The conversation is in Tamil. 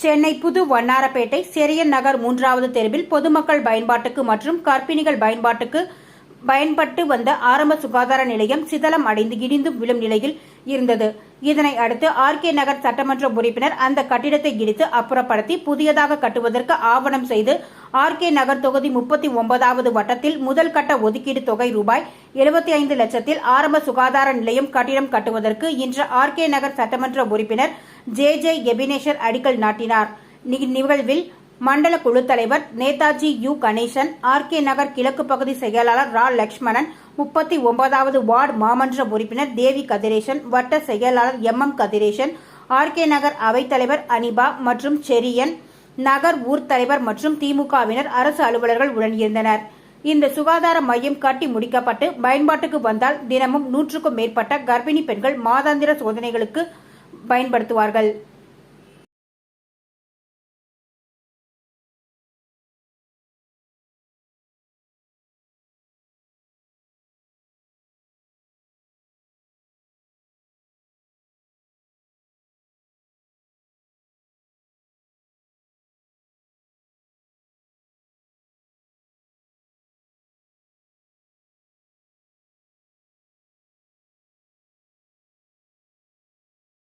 சென்னை புது வண்ணாரப்பேட்டை செரியன் நகர் மூன்றாவது தெருவில் பொதுமக்கள் பயன்பாட்டுக்கு மற்றும் கர்ப்பிணிகள் பயன்பாட்டுக்கு பயன்பட்டு வந்த ஆரம்ப சுகாதார நிலையம் சிதலம் அடைந்து இடிந்து விழும் நிலையில் இருந்தது. இதனை அடுத்து ஆர்கே நகர் சட்டமன்ற உறுப்பினர் அந்த கட்டிடத்தை இடித்து அப்புறப்படுத்தி புதியதாக கட்டுவதற்கு ஆவணம் செய்து ஆர்கே நகர் தொகுதி முப்பத்தி ஒன்பதாவது வட்டத்தில் முதல் கட்ட ஒதுக்கீடு தொகை ரூபாய் எழுபத்தி ஐந்து லட்சத்தில் ஆரம்ப சுகாதார நிலையம் கட்டிடம் கட்டுவதற்கு இன்று ஆர்கே நகர் சட்டமன்ற உறுப்பினர் ஜே ஜே எபினேஷர் அடிக்கல் நாட்டினார். நிகழ்வில் மண்டல குழு தலைவர் Netaji U. Ganesan R. K. Nagar கிழக்கு பகுதி செயலாளர் ரா. லட்சுமணன் முப்பத்தி ஒன்பதாவது வார்டு மாமன்ற உறுப்பினர் தேவி கதிரேசன் வட்ட செயலாளர் M. M. Kathiresan R. K. Nagar அவைத்தலைவர் அனிபா மற்றும் செரியன் நகர் ஊர் தலைவர் மற்றும் திமுகவினர் அரசு அலுவலர்கள் உடன் இருந்தனர் இந்த சுகாதார மையம் கட்டி முடிக்கப்பட்டு பயன்பாட்டுக்கு வந்தால் தினமும் நூற்றுக்கும் மேற்பட்ட கர்ப்பிணி பெண்கள் மாதாந்திர சோதனைகளுக்கு பயன்படுத்துவார்கள்.